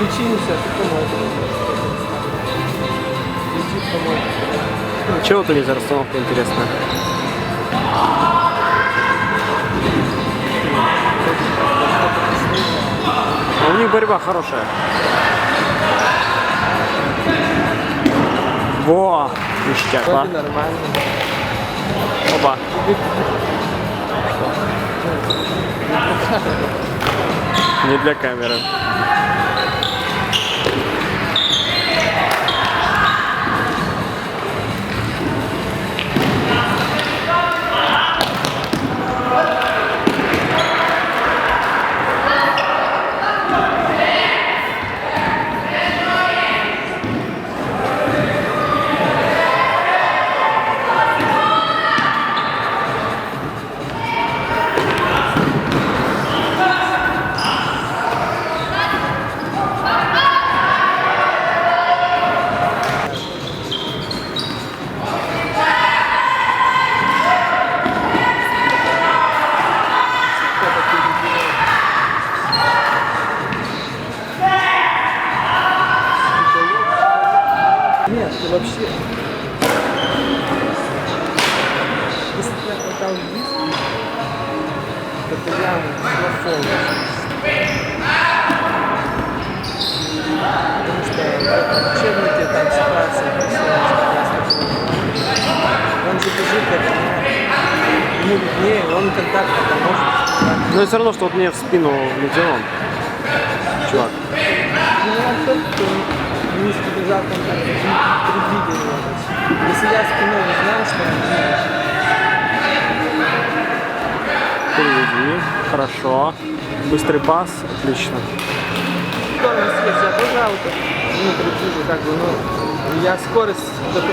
ключи не сейчас, по-моему. Чего тут за расстановка интересная? А у них борьба хорошая. Во! Ништяк, а? Нормально. Оба. Не для камеры. Нет, ты вообще... Если бы я хватал диски, то ты прям. Потому что в учебнике там ситуация Он же бежит как ему виднее, он контакт это может. Но все равно, что вот мне в спину летел он. Чувак. Ну, он тот, кто низко бежал контакт, предвидел его. Если я спиной не знаю, что он Переведи. Хорошо. Быстрый пас. Отлично. скорость есть, я тоже ауто внутри чужой, как бы, ну, я скорость до, до,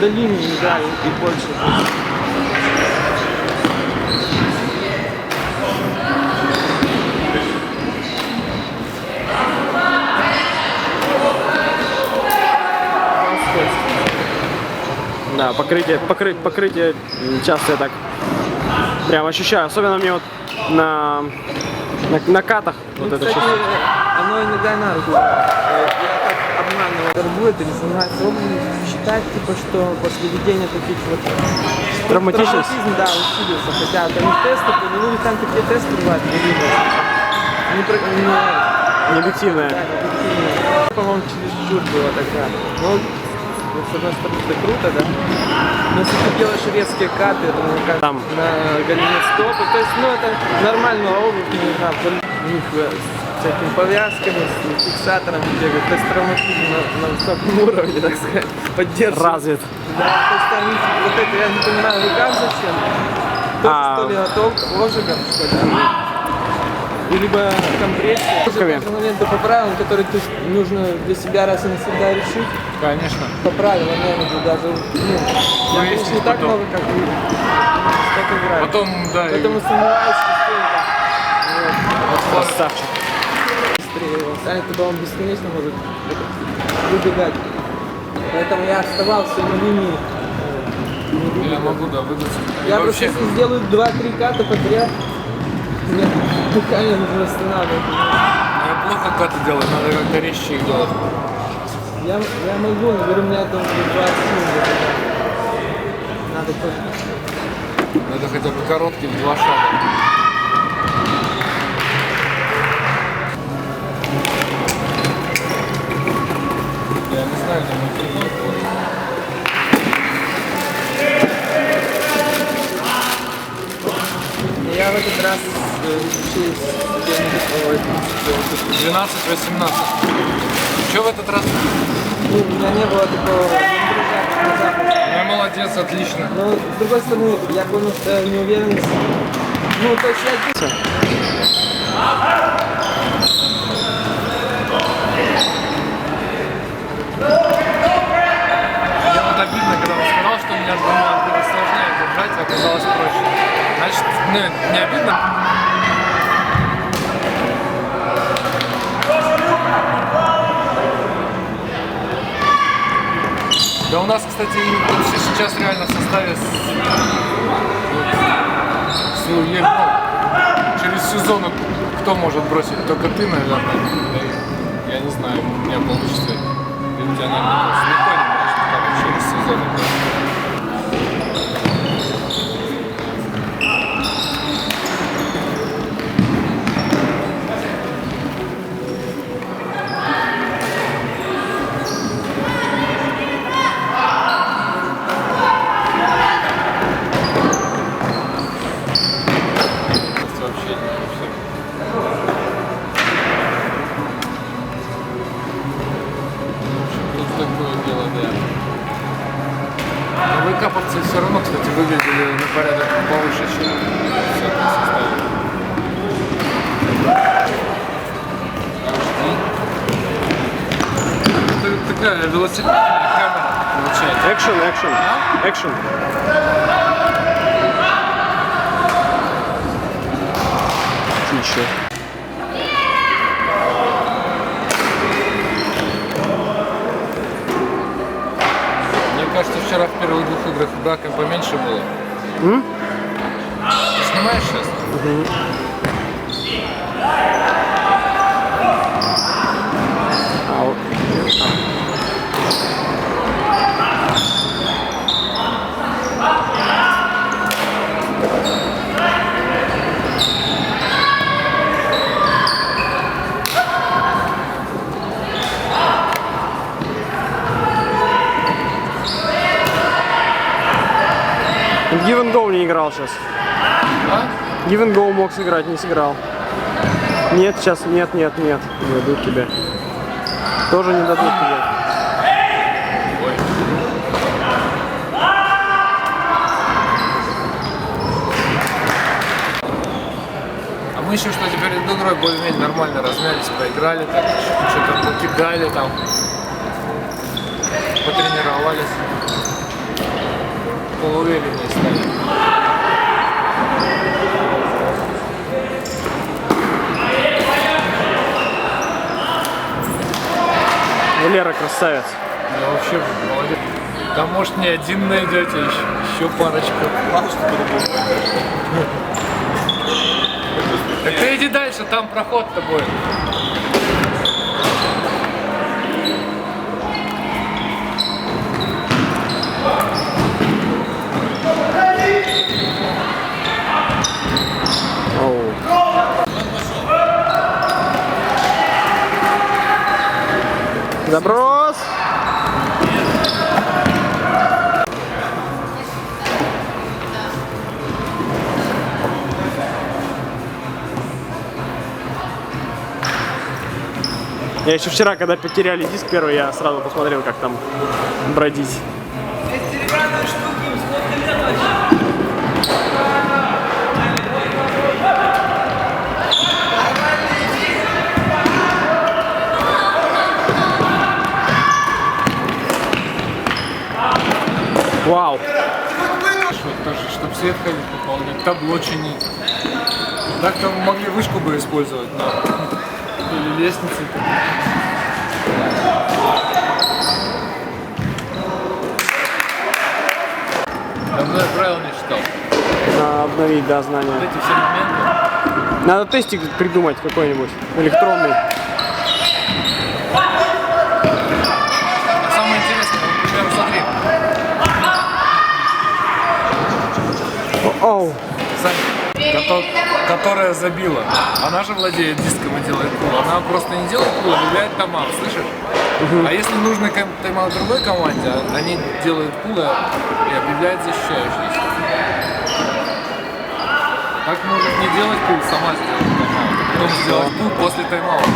до линии играю и больше. Скорость. Да, покрытие, покры, покрытие часто я так прям ощущаю. Особенно мне вот на, на, на катах вот Ну, это кстати, чувство. оно иногда на руку. Э, Я так обманываю торгует или занимается обувью, считать, типа, что после ведения таких вот травматизм, да, усилился. Хотя там тесты, ну, у них там такие тесты бывают, не, про- не, Необъективное. да, не объективные. По-моему, чересчур было тогда. Ну, ну, с одной стороны, это круто, да? Но если ты делаешь резкие каты, мне кажется, Там. на голине стопы, то есть, ну, это нормальная обувь, не знаю, у них э, с всякими повязками, с фиксатором бегают, то есть травматизм на, на высоком уровне, так сказать, поддерживают. Развит. Да, то есть там вот это, я не понимаю, рукав зачем? Тоже А. что ли от ожогов, что ли? И либо компрессия. Тоже моменты по правилам, которые ты нужно для себя раз и навсегда решить. Конечно. По правилам, я имею в виду, даже, ну, я, конечно, Выяснить не так потом. много, как как играю. Потом, да, и Поэтому сомневаюсь, что сколько. Красавчик. быстрее. Саня, ты, по-моему, бесконечно может выбегать. Поэтому я оставался на линии. я могу, да, выдаться. И Я просто вообще, сделаю 2-3 ката подряд, мне дыхание нужно восстанавливать. я плохо каты делаю, надо как-то резче их делать. Я, я могу, но говорю, у меня там 20 минут. Надо тоже. Надо хотя бы короткий в два шага. Я не знаю, там внутри. Я в этот раз 12-18. Что в этот раз? ну, у меня не было такого. Ну, молодец, отлично. Но с другой стороны, я понял, что неуверенность. Ну, то есть я Мне вот обидно, когда он сказал, что у меня думал, будет сложнее держать, а оказалось проще. Значит, ну, не обидно. Да у нас, кстати, сейчас реально в составе с, ну, ну, через всю зону кто может бросить? Только ты, наверное. Я не знаю. меня получится. И у тебя, наверное, тоже. Не может, через сезон играть. Выкапывцы все равно, кстати, выглядели на порядок повыше, чем все это составили. Это такая велосипедная камера получается. Экшен, экшен, экшен. Отлично. Мне кажется, вчера в первых двух играх брака поменьше было. Ты снимаешь сейчас? А, вот. Give and Go не играл сейчас. And Go мог сыграть, не сыграл. Нет, сейчас, нет, нет, нет, не дадут тебе. Тоже не дадут тебе. А мы еще что теперь перед игрой более-менее нормально размялись, поиграли, так что-то покидали там, потренировались, красавец. Я вообще молодец. Да может не один найдете, еще, еще парочку. Так ты иди дальше, там проход-то будет. Оу. Я еще вчера, когда потеряли диск первый, я сразу посмотрел, как там бродить. Вау! Тоже, чтобы свет ходить пополнять, табло чинить. Так там могли вышку бы использовать, но... Или лестницы. Давно я правил не читал. Надо обновить, да, знания. Вот эти все моменты. Надо тестик придумать какой-нибудь, электронный. Самое интересное, например, смотри, Оу. Саня, кото- которая забила, она же владеет диском и делает пул. Она просто не делает пул, а объявляет тайм-аут, слышишь? А если нужно тайм-аут другой команде, они делают пул и объявляют защищающийся. Так может не делать пул, сама сделать тайм-аут. Потом сделать пул после тайм-аута.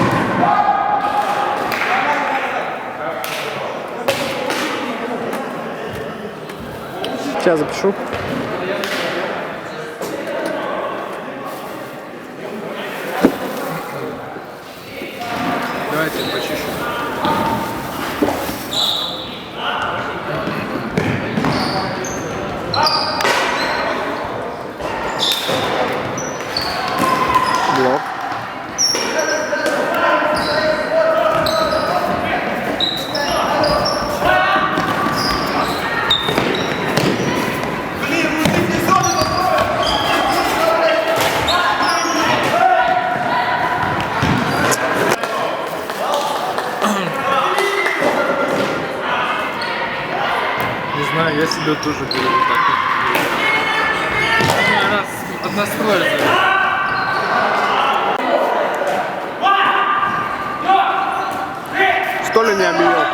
Сейчас запишу. Я себе тоже беру вот так. Раз от настроя зависит. Что ли не объел?